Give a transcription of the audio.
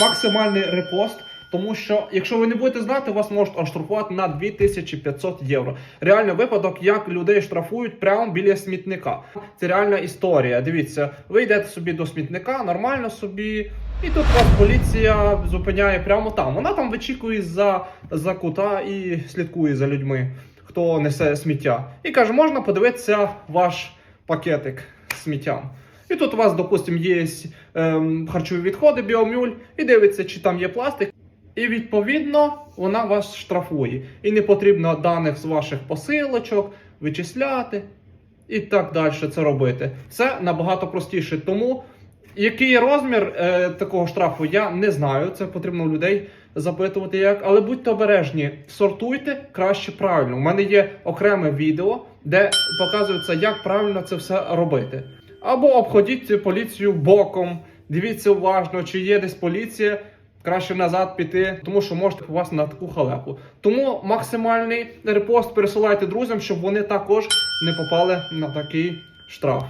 максимальний репост. Тому що, якщо ви не будете знати, вас можуть оштрафувати на 2500 євро. Реально випадок, як людей штрафують прямо біля смітника. Це реальна історія. Дивіться, ви йдете собі до смітника, нормально собі, і тут вас поліція зупиняє прямо там. Вона там вичікує за, за кута і слідкує за людьми, хто несе сміття. І каже, можна подивитися ваш пакетик сміттям. І тут у вас, допустимо, є ем, харчові відходи, біомюль, і дивиться, чи там є пластик. І відповідно вона вас штрафує. І не потрібно даних з ваших посилочок вичисляти і так далі це робити. Це набагато простіше. Тому який розмір е, такого штрафу, я не знаю. Це потрібно у людей запитувати як. Але будьте обережні, сортуйте краще правильно. У мене є окреме відео, де показується, як правильно це все робити. Або обходіть поліцію боком, дивіться уважно, чи є десь поліція. Краще назад піти, тому що можете вас на таку халепу. Тому максимальний репост пересилайте друзям, щоб вони також не попали на такий штраф.